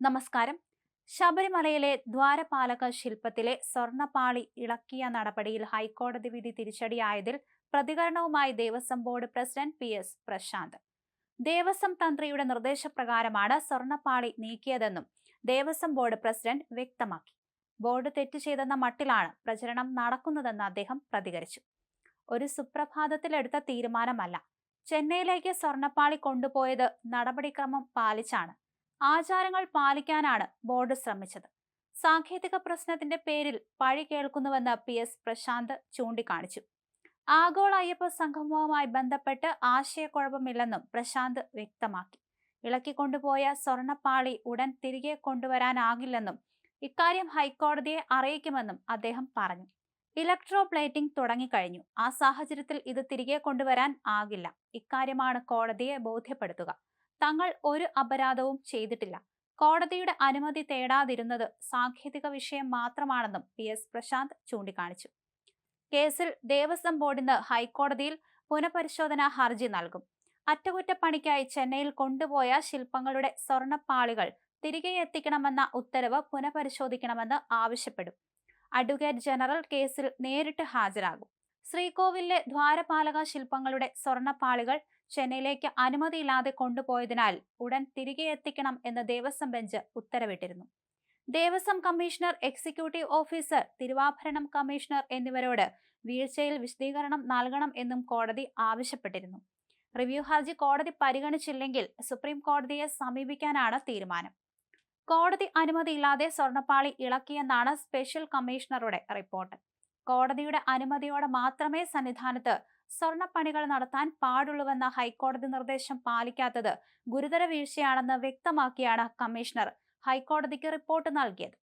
നമസ്കാരം. ശബരിമലയിലെ ദ്വാരപാലക ശില്പത്തിലെ സ്വർണപാളി ഇളക്കിയ നടപടിയിൽ ഹൈക്കോടതി വിധി തിരിച്ചടിയായതിൽ പ്രതികരണവുമായി Devaswom board president P. S. Prasanth. Devaswom തന്ത്രിയുടെ നിർദ്ദേശപ്രകാരമാണ് സ്വർണപ്പാളി നീക്കിയതെന്നും ദേവസ്വം ബോർഡ് പ്രസിഡന്റ് വ്യക്തമാക്കി. ബോർഡ് തെറ്റ് ചെയ്തെന്ന മട്ടിലാണ് പ്രചരണം നടക്കുന്നതെന്ന് അദ്ദേഹം പ്രതികരിച്ചു. ഒരു സുപ്രഭാതത്തിലെടുത്ത തീരുമാനമല്ല. ചെന്നൈയിലേക്ക് സ്വർണപ്പാളി കൊണ്ടുപോയത് നടപടിക്രമം പാലിച്ചാണ്. ആചാരങ്ങൾ പാലിക്കാനാണ് ബോർഡ് ശ്രമിച്ചത്. സാങ്കേതിക പ്രശ്നത്തിന്റെ പേരിൽ പഴി കേൾക്കുന്നുവെന്ന് പി. എസ്. പ്രശാന്ത് ചൂണ്ടിക്കാണിച്ചു. ആഗോള അയ്യപ്പ സംഗമവുമായി ബന്ധപ്പെട്ട് ആശയക്കുഴപ്പമില്ലെന്നും പ്രശാന്ത് വ്യക്തമാക്കി. ഇളക്കിക്കൊണ്ടുപോയ സ്വർണപ്പാളി ഉടൻ തിരികെ കൊണ്ടുവരാനാകില്ലെന്നും ഇക്കാര്യം ഹൈക്കോടതിയെ അറിയിക്കുമെന്നും അദ്ദേഹം പറഞ്ഞു. ഇലക്ട്രോ പ്ലേറ്റിംഗ് തുടങ്ങിക്കഴിഞ്ഞു. ആ സാഹചര്യത്തിൽ ഇത് തിരികെ കൊണ്ടുവരാൻ ആകില്ല. ഇക്കാര്യമാണ് കോടതിയെ ബോധ്യപ്പെടുത്തുക. തങ്ങൾ ഒരു അപരാധവും ചെയ്തിട്ടില്ല. കോടതിയുടെ അനുമതി തേടാതിരുന്നത് സാങ്കേതിക വിഷയം മാത്രമാണെന്നും പി. എസ്. പ്രശാന്ത് ചൂണ്ടിക്കാണിച്ചു. കേസിൽ ദേവസ്വം ബോർഡിന് ഹൈക്കോടതിയിൽ പുനഃപരിശോധനാ ഹർജി നൽകും. അറ്റകുറ്റപ്പണിക്കായി ചെന്നൈയിൽ കൊണ്ടുപോയ ശില്പങ്ങളുടെ സ്വർണപ്പാളികൾ തിരികെ എത്തിക്കണമെന്ന ഉത്തരവ് പുനഃപരിശോധിക്കണമെന്ന് ആവശ്യപ്പെടും. അഡ്വക്കേറ്റ് ജനറൽ കേസിൽ നേരിട്ട് ഹാജരാകും. ശ്രീകോവിലെ ദ്വാരപാലക ശില്പങ്ങളുടെ സ്വർണപ്പാളികൾ ചെന്നൈയിലേക്ക് അനുമതിയില്ലാതെ കൊണ്ടുപോയതിനാൽ ഉടൻ തിരികെ എത്തിക്കണം എന്ന് ദേവസ്വം ബെഞ്ച് ഉത്തരവിട്ടിരുന്നു. ദേവസ്വം കമ്മീഷണർ എക്സിക്യൂട്ടീവ് ഓഫീസർ തിരുവാഭരണം കമ്മീഷണർ എന്നിവരോട് വീഴ്ചയിൽ വിശദീകരണം നൽകണം എന്നും കോടതി ആവശ്യപ്പെട്ടിരുന്നു. റിവ്യൂ ഹർജി കോടതി പരിഗണിച്ചില്ലെങ്കിൽ സുപ്രീം കോടതിയെ സമീപിക്കാനാണ് തീരുമാനം. കോടതി അനുമതിയില്ലാതെ സ്വർണപ്പാളി ഇളക്കിയെന്നാണ് സ്പെഷ്യൽ കമ്മീഷണറുടെ റിപ്പോർട്ട്. കോടതിയുടെ അനുമതിയോടെ മാത്രമേ സന്നിധാനത്ത് സ്വർണപ്പണികൾ നടത്താൻ പാടുള്ളൂവെന്ന ഹൈക്കോടതി നിർദ്ദേശം പാലിക്കാത്തത് ഗുരുതര വീഴ്ചയാണെന്ന് വ്യക്തമാക്കിയാണ് കമ്മീഷണർ ഹൈക്കോടതിക്ക് റിപ്പോർട്ട് നൽകിയത്.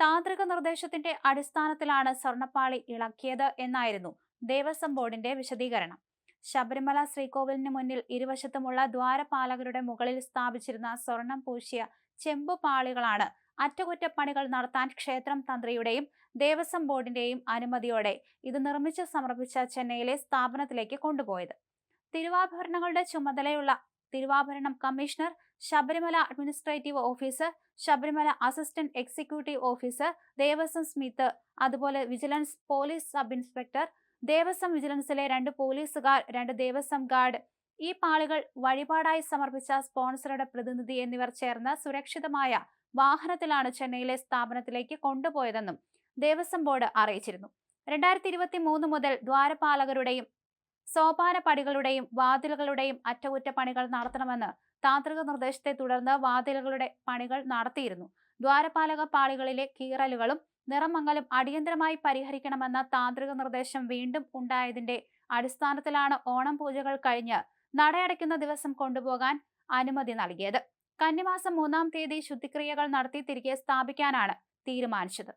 താന്ത്രിക നിർദ്ദേശത്തിന്റെ അടിസ്ഥാനത്തിലാണ് സ്വർണപ്പാളി ഇളക്കിയത് എന്നായിരുന്നു ദേവസ്വം ബോർഡിന്റെ വിശദീകരണം. ശബരിമല ശ്രീകോവിലിന് മുന്നിൽ ഇരുവശത്തുമുള്ള ദ്വാരപാലകരുടെ മുകളിൽ സ്ഥാപിച്ചിരുന്ന സ്വർണം പൂശിയ ചെമ്പുപാളികളാണ് അറ്റകുറ്റപ്പണികൾ നടത്താൻ ക്ഷേത്രം തന്ത്രിയുടെയും ദേവസ്വം ബോർഡിന്റെയും അനുമതിയോടെ ഇത് നിർമ്മിച്ച് സമർപ്പിച്ച ചെന്നൈയിലെ സ്ഥാപനത്തിലേക്ക് കൊണ്ടുപോയത്. തിരുവാഭരണങ്ങളുടെ ചുമതലയുള്ള തിരുവാഭരണം commissioner Sabarimala administrative officer Sabarimala assistant executive officer Devaswom Smith അതുപോലെ vigilance police sub inspector Devaswom വിജിലൻസിലെ രണ്ട് പോലീസുകാർ രണ്ട് ദേവസ്വം ഗാർഡ് ഈ പാളികൾ വഴിപാടായി സമർപ്പിച്ച സ്പോൺസറുടെ പ്രതിനിധി എന്നിവർ ചേർന്ന് സുരക്ഷിതമായ വാഹനത്തിലാണ് ചെന്നൈയിലെ സ്ഥാപനത്തിലേക്ക് കൊണ്ടുപോയതെന്നും ദേവസ്വം ബോർഡ് അറിയിച്ചിരുന്നു. രണ്ടായിരത്തി ഇരുപത്തി മൂന്ന് മുതൽ ദ്വാരപാലകരുടെയും സോപാന പടികളുടെയും വാതിലുകളുടെയും അറ്റകുറ്റപ്പണികൾ നടത്തണമെന്ന് താന്ത്രിക നിർദ്ദേശത്തെ തുടർന്ന് വാതിലുകളുടെ പണികൾ നടത്തിയിരുന്നു. ദ്വാരപാലക പാളികളിലെ കീറലുകളും നിറമങ്ങലും അടിയന്തരമായി പരിഹരിക്കണമെന്ന താന്ത്രിക നിർദ്ദേശം വീണ്ടും ഉണ്ടായതിന്റെ അടിസ്ഥാനത്തിലാണ് ഓണം പൂജകൾ കഴിഞ്ഞ് നടയടയ്ക്കുന്ന ദിവസം കൊണ്ടുപോകാൻ അനുമതി നൽകിയത്. കന്നിമാസം മൂന്നാം തീയതി ശുദ്ധിക്രിയകൾ നടത്തി തിരികെ സ്ഥാപിക്കാനാണ് തീരുമാനിച്ചത്.